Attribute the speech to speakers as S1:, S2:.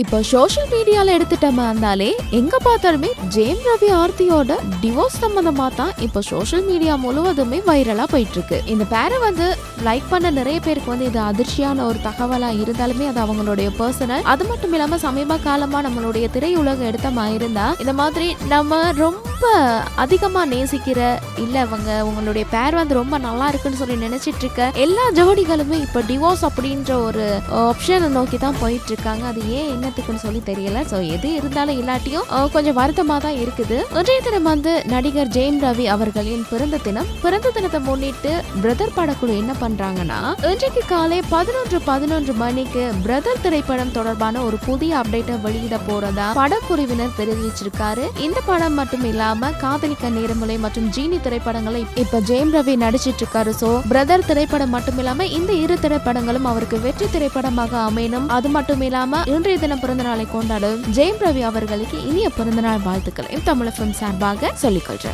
S1: இப்போ சோஷியல் மீடியாவில் எடுத்துட்டோமா இருந்தாலே எங்கே பார்த்தாலுமே ஜெயம் ரவி ஆர்த்தியோட டிவோர்ஸ் சம்மந்தமாக தான் இப்போ சோஷியல் மீடியா முழுவதுமே வைரலாக போயிட்டுருக்கு. இந்த பேரை வந்து லைக் பண்ண நிறைய பேருக்கு வந்து இது அதிர்ச்சியான ஒரு தகவலாக இருந்தாலுமே அது அவங்களுடைய பர்சனல் அது மட்டும் இல்லாமல் சமீப காலமாக நம்மளுடைய திரையுலகம் எடுத்த மாதிரி இருந்தால் இந்த மாதிரி நம்ம ரொம்ப அதிகமா நேசிக்கிற இல்லை அவங்க உங்களுடைய பேர் வந்து ரொம்ப நல்லா இருக்குன்னு சொல்லி நினச்சிட்டு இருக்க எல்லா ஜோடிகளுமே இப்போ டிவோர்ஸ் அப்படின்ற ஒரு ஆப்ஷனை நோக்கி தான் போயிட்டு இருக்காங்க. அது ஏன் என்னத்துக்குன்னு சொல்லி தெரியல. ஸோ எது இருந்தாலும் இல்லாட்டியும் கொஞ்சம் வருத்தமாக தான் இருக்குது. இன்றைய தினம் வந்து நடிகர் ஜெயம் ரவி அவர்களின் பிறந்த தினம். பிறந்த தினத்தை முன்னிட்டு பிரதர் படக்குழு என்ன பண்றாங்கன்னா இன்றைக்கு காலை பதினொன்று பதினொன்று மணிக்கு பிரதர் திரைப்படம் தொடர்பான ஒரு புதிய அப்டேட்டை வெளியிட போறதா படக்குழுவினர் தெரிவிச்சிருக்காரு. இந்த படம் மட்டும் இல்லாம காதலிக்க நேரமுலை மற்றும் ஜீனி திரைப்படங்களை இப்ப ஜெயம் ரவி நடிச்சிட்டு இருக்காரு. சோ பிரதர் திரைப்படம் மட்டும் இல்லாம இந்த இரு திரைப்படங்களும் அவருக்கு வெற்றி திரைப்படமாக அமையணும். அது மட்டும் இல்லாம இன்றைய தினம் பிறந்த நாளை கொண்டாடும் ஜெயம் ரவி அவர்களுக்கு இனிய பிறந்தநாள் வாழ்த்துக்களையும் தமிழ் சார்பாக சொல்லிக்கொள்றேன்